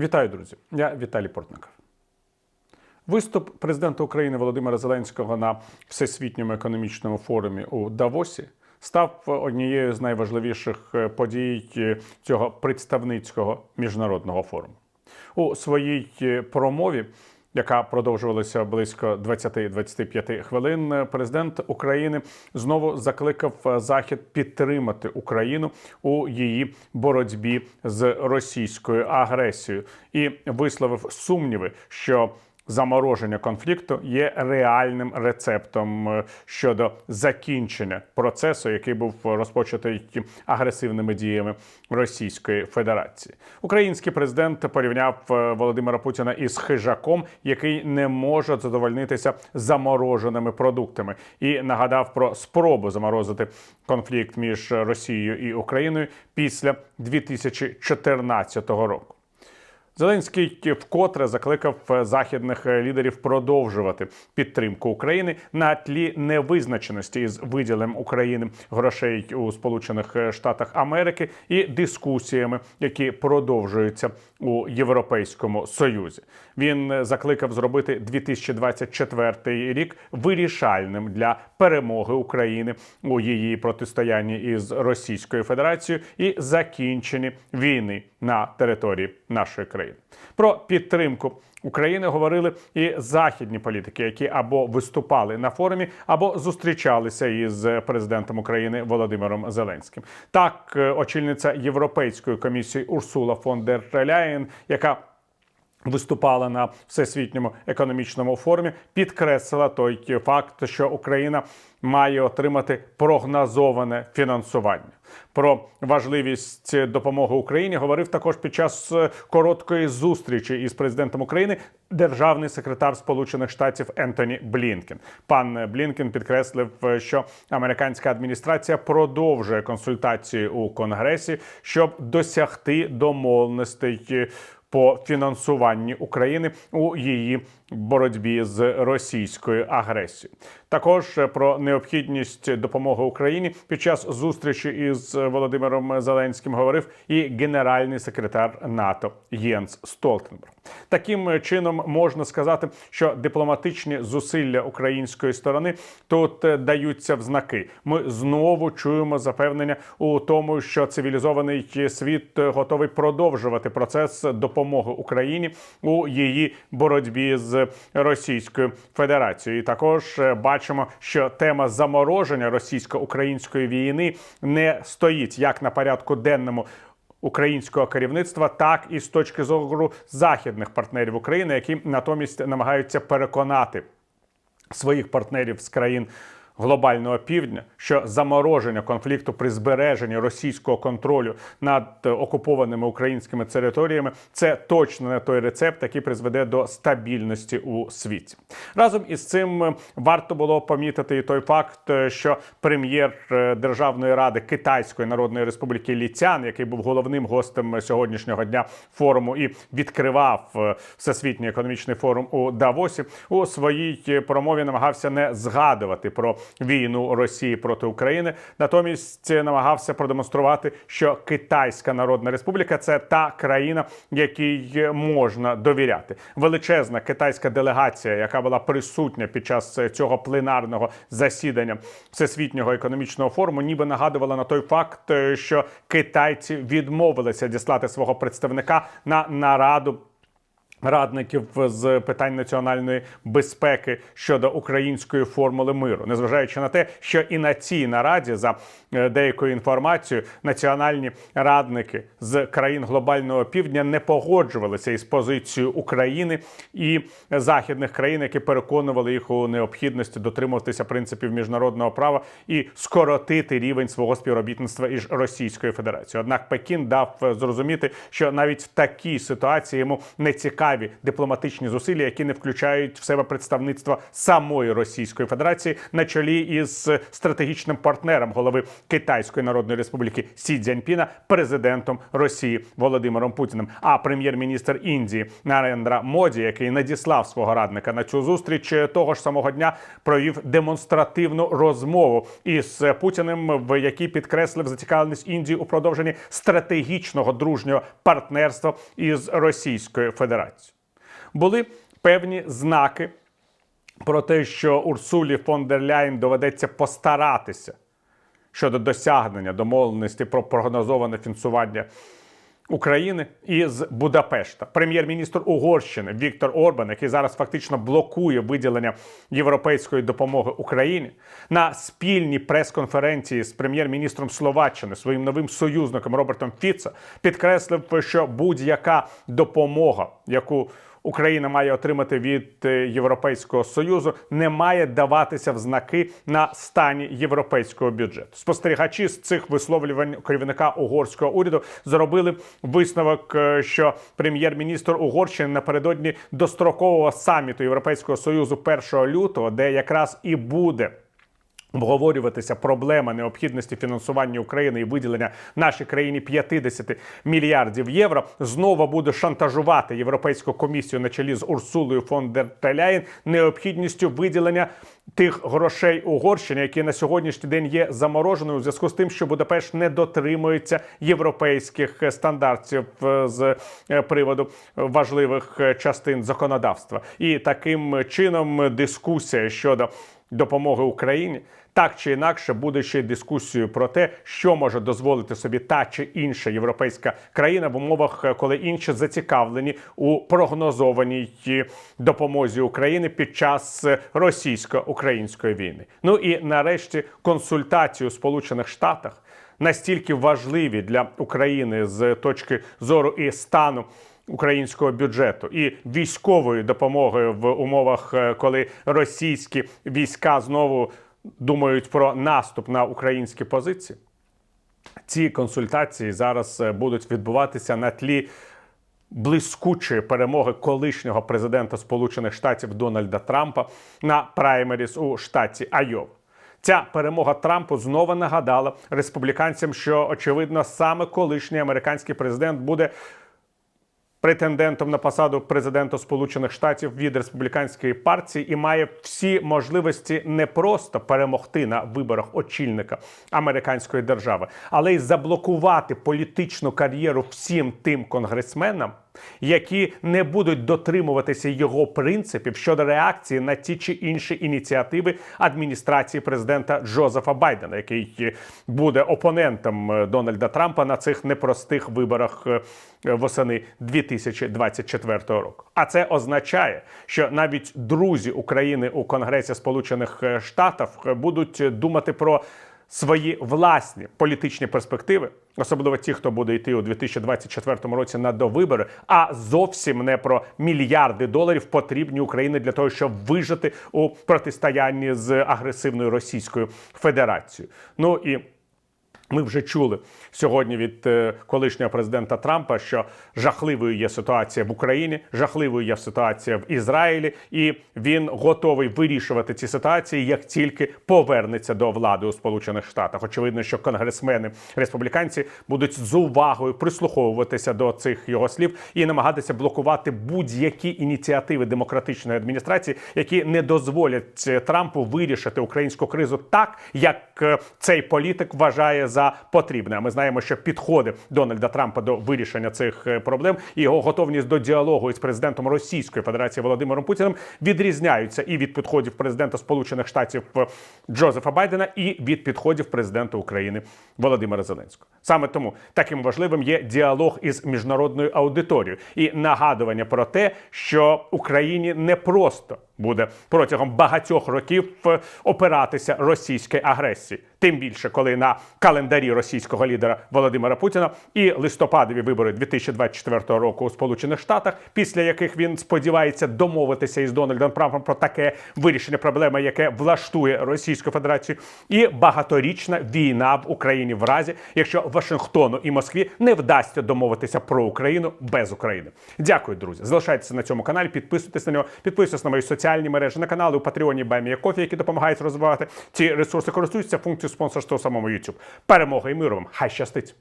Вітаю, друзі! Я Віталій Портников. Виступ президента України Володимира Зеленського на всесвітньому економічному форумі у Давосі став однією з найважливіших е, подій е, цього представницького міжнародного форуму. У своїй е, промові, яка продовжувалася близько 20-25 хвилин, президент України знову закликав е, Захід підтримати Україну у її боротьбі з російською агресією і висловив сумніви, що Замороження конфлікту є реальним рецептом е, щодо закінчення процесу, який був розпочатий агресивними діями Російської Федерації. Український президент порівняв е, Володимира Путіна із хижаком, який не може задовольнитися замороженими продуктами, і нагадав про спробу заморозити конфлікт між Росією і Україною після 2014 року. Зеленський вкотре закликав західних лідерів продовжувати підтримку України на тлі невизначеності із виділем України грошей у Сполучених Штатах Америки і дискусіями, які продовжуються у Європейському Союзі. Він закликав зробити 2024 рік вирішальним для перемоги України у її протистоянні із Російською Федерацією і закінченні війни на території нашої країни. Про підтримку України говорили і західні політики, які або виступали на форумі, або зустрічалися із президентом України Володимиром Зеленським. Так, е, очільниця Європейської комісії Урсула фон дер Ляєн, яка Виступала на всесвітньому економічному форумі, підкреслила той факт, що Україна має отримати прогнозоване фінансування. Про важливість допомоги Україні говорив також під час е, короткої зустрічі із президентом України державний секретар Сполучених Штатів Ентоні Блінкен. Пан Блінкен підкреслив, е, що американська адміністрація продовжує консультації у конгресі, щоб досягти домовленостей е, по фінансуванні України у її боротьбі з російською агресією. Також е, про необхідність допомоги Україні під час зустрічі із Володимиром Зеленським говорив і генеральний секретар НАТО Єнс Столтенберг. Таким чином можна сказати, що дипломатичні зусилля української сторони тут е, даються в знаки. Ми знову чуємо запевнення у тому, що цивілізований світ готовий продовжувати процес допомоги Україні у її боротьбі з Російською Федерацією. І також е, бачимо, що тема замороження російсько-української війни не стоїть як на порядку денному. Українського керівництва, так і з точки зору західних партнерів України, які натомість намагаються переконати своїх партнерів з країн глобального півдня, що замороження конфлікту при збереженні російського контролю над окупованими українськими територіями це точно не той рецепт, який призведе до стабільності у світі. Разом із цим е, варто було помітити і той факт, е, що прем'єр е, Державної ради Китайської Народної Республіки Ліцян, який був головним гостем сьогоднішнього дня форуму і відкривав е, всесвітній економічний форум у Давосі, у своїй промові намагався не згадувати про війну Росії проти України. Натомість намагався продемонструвати, що Китайська Народна Республіка це та країна, якій можна довіряти. Величезна китайська делегація, яка була присутня під час цього пленарного засідання всесвітнього економічного форуму, ніби нагадувала на той факт, що китайці відмовилися діслати свого представника на нараду. Радників з питань національної безпеки щодо української формули миру, незважаючи на те, що і на цій нараді за е, деякою інформацією національні радники з країн глобального півдня не погоджувалися із позицією України і західних країн, які переконували їх у необхідності дотримуватися принципів міжнародного права і скоротити рівень свого співробітництва із Російською Федерацією. Однак Пекін дав е, зрозуміти, що навіть в такій ситуації йому не цікаві зайві дипломатичні зусилля, які не включають в себе представництво самої Російської Федерації на чолі із стратегічним партнером голови Китайської Народної Республіки Сі Цзяньпіна, президентом Росії Володимиром Путіним. А прем'єр-міністр Індії Нарендра Моді, який надіслав свого радника на цю зустріч, того ж самого дня провів демонстративну розмову із Путіним, в якій підкреслив зацікавленість Індії у продовженні стратегічного дружнього партнерства із Російською Федерацією. Були певні знаки про те, що Урсулі фон дер Ляйн доведеться постаратися щодо досягнення домовленості про прогнозоване фінансування України із Будапешта. Прем'єр-міністр Угорщини Віктор Орбан, який зараз фактично блокує виділення європейської допомоги Україні, на спільній прес-конференції з прем'єр-міністром Словаччини своїм новим союзником Робертом Фіцо підкреслив, що будь-яка допомога, яку Україна має отримати від е, Європейського союзу, не має даватися в знаки на стані європейського бюджету. Спостерігачі з цих висловлювань керівника угорського уряду зробили висновок, е, що прем'єр-міністр Угорщини напередодні дострокового саміту Європейського союзу 1 лютого, де якраз і буде. Обговорюватися проблема необхідності фінансування України і виділення нашій країні 50 мільярдів євро знову буде шантажувати європейську комісію на чолі з Урсулою фон дер Ляєн необхідністю виділення тих грошей Угорщини, які на сьогоднішній день є замороженою у зв'язку з тим, що Будапешт не дотримується європейських стандартів е, з е, приводу важливих е, частин законодавства, і таким чином дискусія щодо допомоги Україні. Так чи інакше буде ще й дискусією про те, що може дозволити собі та чи інша європейська країна в умовах, коли інші зацікавлені у прогнозованій допомозі України під час російсько-української війни. Ну і нарешті консультації у Сполучених Штатах настільки важливі для України з точки зору і стану українського бюджету і військової допомоги в умовах, е, коли російські війська знову думають про наступ на українські позиції. Ці консультації зараз е, будуть відбуватися на тлі блискучої перемоги колишнього президента Сполучених Штатів Дональда Трампа на праймеріс у штаті Айова. Ця перемога Трампу знову нагадала республіканцям, що очевидно саме колишній американський президент буде претендентом на посаду президента Сполучених Штатів від республіканської партії і має всі можливості не просто перемогти на виборах очільника американської держави, але й заблокувати політичну кар'єру всім тим конгресменам. Які не будуть дотримуватися його принципів щодо реакції на ті чи інші ініціативи адміністрації президента Джозефа Байдена, який буде опонентом е, Дональда Трампа на цих непростих виборах е, восени 2024 року. А це означає, що навіть друзі України у Конгресі Сполучених е, Штатів будуть думати про свої власні політичні перспективи, особливо ті, хто буде йти у 2024 році на довибори, а зовсім не про мільярди доларів потрібні Україні для того, щоб вижити у протистоянні з агресивною Російською Федерацією. Ну і ми вже чули сьогодні від е, колишнього президента Трампа, що жахливою є ситуація в Україні, жахливою є ситуація в Ізраїлі, і він готовий вирішувати ці ситуації, як тільки повернеться до влади у Сполучених Штатах. Очевидно, що конгресмени республіканці будуть з увагою прислуховуватися до цих його слів і намагатися блокувати будь-які ініціативи демократичної адміністрації, які не дозволять е, Трампу вирішити українську кризу так, як е, цей політик вважає за потрібне. А ми знаємо, що підходи Дональда Трампа до вирішення цих е, проблем і його готовність до діалогу із президентом Російської Федерації Володимиром Путіним відрізняються і від підходів президента Сполучених Штатів е, Джозефа Байдена, і від підходів президента України Володимира Зеленського. Саме тому таким важливим є діалог із міжнародною аудиторією і нагадування про те, що Україні не просто буде протягом багатьох років е, опиратися російській агресії. Тим більше, коли на календарі російського лідера Володимира Путіна і листопадові вибори 2024 року у Сполучених Штатах, після яких він сподівається домовитися із Дональдом Трампом про таке вирішення проблеми, яке влаштує Російську Федерацію, і багаторічна війна в Україні в разі, якщо Вашингтону і Москві не вдасться домовитися про Україну без України. Дякую, друзі. Залишайтеся на цьому каналі, підписуйтесь на нього, підписуйтесь на мої соціальні мережі, на канали у Патреоні Баймія Кофі, які допомагають розвивати ці ресурси. Користуються функцією спонсорства у самому YouTube. Перемога і миру вам! Хай щастить!